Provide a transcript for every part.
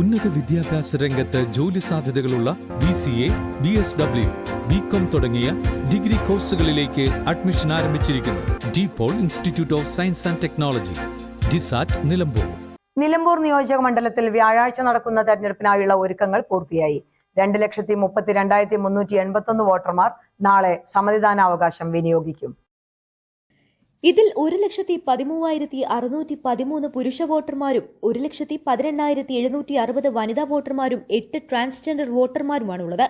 ഉന്നത വിദ്യാഭ്യാസ രംഗത്ത് ജോലി സാധ്യതകളുള്ള B C A B S W B com തുടങ്ങിയ ഡിഗ്രി കോഴ്സുകളിലേക്ക് അഡ്മിഷൻ ആരംഭിച്ചിരിക്കുന്നു. De Paul Institute of Science and Technology DISAT Nilambur. Nilambur നിയോജക മണ്ഡലത്തിൽ വ്യാഴാഴ്ച നടക്കുന്ന തെരഞ്ഞെടുപ്പിനായുള്ള ഒരുക്കങ്ങൾ പൂർത്തിയായി. രണ്ട് ലക്ഷത്തി മുപ്പത്തി രണ്ടായിരത്തി മുന്നൂറ്റി എൺപത്തി ഒന്ന് വോട്ടർമാർ നാളെ സമ്മതിദാനാവകാശം വിനിയോഗിക്കും. ഇതിൽ ഒരു ലക്ഷത്തി പതിമൂവായിരത്തി അറുന്നൂറ്റി പതിമൂന്ന് പുരുഷ വോട്ടർമാരും ഒരു ലക്ഷത്തി പതിനെണ്ണായിരത്തി എഴുന്നൂറ്റി അറുപത് വനിതാ വോട്ടർമാരും എട്ട് ട്രാൻസ്ജെൻഡർ വോട്ടർമാരുമാണുള്ളത്.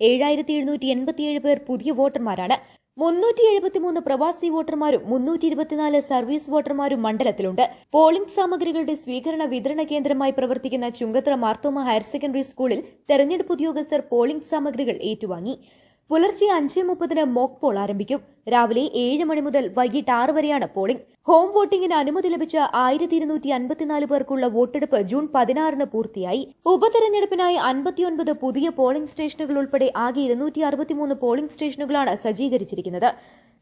ഏഴായിരത്തി എഴുന്നൂറ്റി എൺപത്തിയേഴ് പേർ പുതിയ വോട്ടർമാരാണ്. മുന്നൂറ്റി എഴുപത്തിമൂന്ന് പ്രവാസി വോട്ടർമാരും മുന്നൂറ്റി ഇരുപത്തിനാല് സർവീസ് വോട്ടർമാരും മണ്ഡലത്തിലുണ്ട്. പോളിംഗ് സാമഗ്രികളുടെ സ്വീകരണ വിതരണ കേന്ദ്രമായി പ്രവർത്തിക്കുന്ന ചുങ്കത്ര മാർത്തോമ ഹയർ സെക്കൻഡറി സ്കൂളിൽ തെരഞ്ഞെടുപ്പ് ഉദ്യോഗസ്ഥർ പോളിംഗ് സാമഗ്രികൾ ഏറ്റുവാങ്ങി. പുലർച്ചെ അഞ്ച് മുപ്പതിന് മോക്ക് പോൾ ആരംഭിക്കും. രാവിലെ ഏഴ് മണി മുതൽ വൈകിട്ട് ആറ് വരെയാണ് പോളിംഗ് ഹോം വോട്ടിംഗിന് അനുമതി ലഭിച്ച ആയിരത്തി ഇരുന്നൂറ്റി അൻപത്തിനാല് പേർക്കുള്ള വോട്ടെടുപ്പ് ജൂൺ പതിനാറിന് പൂർത്തിയായി. ഉപതെരഞ്ഞെടുപ്പിനായി അൻപത്തിയൊൻപത് പുതിയ പോളിംഗ് സ്റ്റേഷനുകൾ ഉൾപ്പെടെ ആകെ ഇരുന്നൂറ്റി അറുപത്തിമൂന്ന് പോളിംഗ് സ്റ്റേഷനുകളാണ് സജ്ജീകരിച്ചിരിക്കുന്നത്.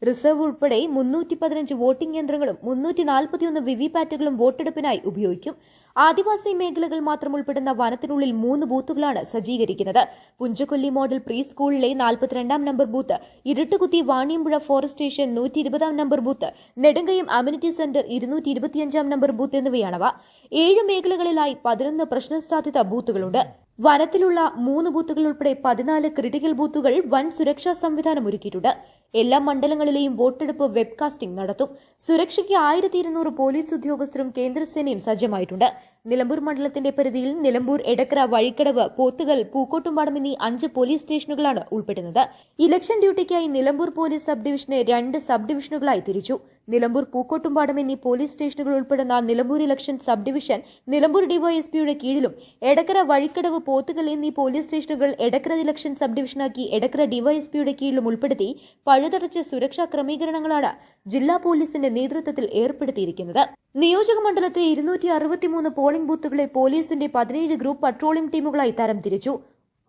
റിസർവ് ഉൾപ്പെടെ മുന്നൂറ്റി പതിനഞ്ച് വോട്ടിംഗ് യന്ത്രങ്ങളും മുന്നൂറ്റി നാൽപ്പത്തിയൊന്ന് വിവിപാറ്റുകളും വോട്ടെടുപ്പിനായി ഉപയോഗിക്കും. ആദിവാസി മേഖലകൾ മാത്രം ഉൾപ്പെടുന്ന വനത്തിനുള്ളിൽ മൂന്ന് ബൂത്തുകളാണ് സജ്ജീകരിക്കുന്നത്. പുഞ്ചക്കൊല്ലി മോഡൽ പ്രീ സ്കൂളിലെ നാൽപ്പത്തിരണ്ടാം number booth Iruttukuthi Vaniyampuzha forest station നൂറ്റി ഇരുപതാം number booth Nedumkayam amenity centre ഇരുന്നൂറ്റി ഇരുപത്തിയഞ്ചാം നമ്പർ ബൂത്ത് എന്നിവയാണവ. ഏഴ് മേഖലകളിലായി പതിനൊന്ന് പ്രശ്നസാധ്യത ബൂത്തുകളുണ്ട്. വനത്തിലുള്ള മൂന്ന് ബൂത്തുകൾ ഉൾപ്പെടെ പതിനാല് ക്രിട്ടിക്കൽ ബൂത്തുകൾ വൻ സുരക്ഷാ സംവിധാനം ഒരുക്കിയിട്ടുണ്ട്. എല്ലാ മണ്ഡലങ്ങളിലെയും വോട്ടെടുപ്പ് വെബ്കാസ്റ്റിംഗ് നടത്തും. സുരക്ഷയ്ക്ക് ആയിരത്തി ഇരുന്നൂറ് പോലീസ് ഉദ്യോഗസ്ഥരും കേന്ദ്രസേനയും സജ്ജമായിട്ടുണ്ട്. നിലമ്പൂർ മണ്ഡലത്തിന്റെ പരിധിയിൽ നിലമ്പൂർ എടക്കര വഴിക്കടവ് പോത്തുകൾ പൂക്കോട്ടുംപാടം എന്നീ അഞ്ച് പോലീസ് സ്റ്റേഷനുകളാണ് ഉൾപ്പെടുന്നത്. ഇലക്ഷൻ ഡ്യൂട്ടിക്കായി നിലമ്പൂർ പോലീസ് സബ് ഡിവിഷനെ രണ്ട് സബ് ഡിവിഷനുകളായി തിരിച്ചു. നിലമ്പൂർ പൂക്കോട്ടുംപാടം എന്നീ പോലീസ് സ്റ്റേഷനുകൾ ഉൾപ്പെടുന്ന Nilambur election sub division Nilambur ഡിവൈഎസ്പിയുടെ കീഴിലും എടക്കര വഴിക്കടവ് പോത്തുകൽ എന്നീ പോലീസ് സ്റ്റേഷനുകൾ എടക്കര ഇലക്ഷൻ സബ് ഡിവിഷനാക്കി എടക്കര ഡിവൈഎസ്പിയുടെ കീഴിലും ഉൾപ്പെടുത്തി പഴുതടച്ച സുരക്ഷാ ക്രമീകരണങ്ങളാണ് ജില്ലാ പോലീസിന്റെ നേതൃത്വത്തിൽ ഏർപ്പെടുത്തിയിരിക്കുന്നത്. നിയോജക മണ്ഡലത്തെ ഇരുന്നൂറ്റി അറുപത്തിമൂന്ന് പോളിംഗ് ബൂത്തുകളെ പോലീസിന്റെ പതിനേഴ് ഗ്രൂപ്പ് പട്രോളിംഗ് ടീമുകളായി തരംതിരിച്ചു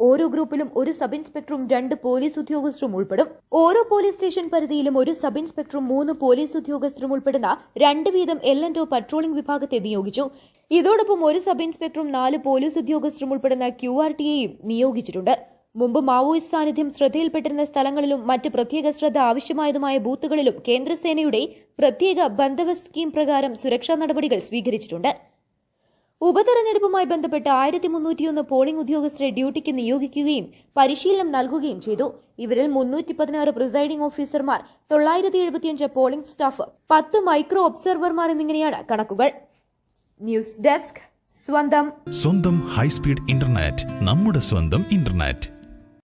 ഓരോ ഗ്രൂപ്പിലും ഒരു സബ് ഇൻസ്പെക്ടറും രണ്ട് പോലീസ് ഉദ്യോഗസ്ഥരും ഉൾപ്പെടും. ഓരോ പോലീസ് സ്റ്റേഷൻ പരിധിയിലും ഒരു സബ് ഇൻസ്പെക്ടറും മൂന്ന് പോലീസ് ഉദ്യോഗസ്ഥരും ഉൾപ്പെടുന്ന രണ്ട് വീതം എൽ ആൻഡ് ഒ പട്രോളിംഗ് വിഭാഗത്തെ നിയോഗിച്ചു. ഇതോടൊപ്പം ഒരു സബ് ഇൻസ്പെക്ടറും നാല് പോലീസ് ഉദ്യോഗസ്ഥരും ഉൾപ്പെടുന്ന ക്യു ആർ ടിയെയും നിയോഗിച്ചിട്ടുണ്ട്. മുമ്പ് മാവോയിസ്റ്റ് സാന്നിധ്യം ശ്രദ്ധയിൽപ്പെട്ടിരുന്ന സ്ഥലങ്ങളിലും മറ്റ് പ്രത്യേക ശ്രദ്ധ ആവശ്യമായതുമായ ബൂത്തുകളിലും കേന്ദ്രസേനയുടെ പ്രത്യേക ബന്ധവ സ്കീം പ്രകാരം സുരക്ഷാ നടപടികൾ സ്വീകരിച്ചിട്ടുണ്ട്. ഉപതെരഞ്ഞെടുപ്പുമായി ബന്ധപ്പെട്ട് ആയിരത്തി മുന്നൂറ്റിയൊന്ന് പോളിംഗ് ഉദ്യോഗസ്ഥരെ ഡ്യൂട്ടിക്ക് നിയോഗിക്കുകയും പരിശീലനം നൽകുകയും ചെയ്തു. ഇവരിൽ മുന്നൂറ്റി പതിനാറ് പ്രിസൈഡിംഗ് ഓഫീസർമാർ തൊള്ളായിരത്തി എഴുപത്തിയഞ്ച് പോളിംഗ് സ്റ്റാഫ് പത്ത് മൈക്രോ ഒബ്സർവർമാർ എന്നിങ്ങനെയാണ് കണക്കുകൾ. ന്യൂസ് ഡെസ്ക് സ്വന്തം. സ്വന്തം ഹൈസ്പീഡ് ഇന്റർനെറ്റ് നമ്മുടെ സ്വന്തം ഇന്റർനെറ്റ്.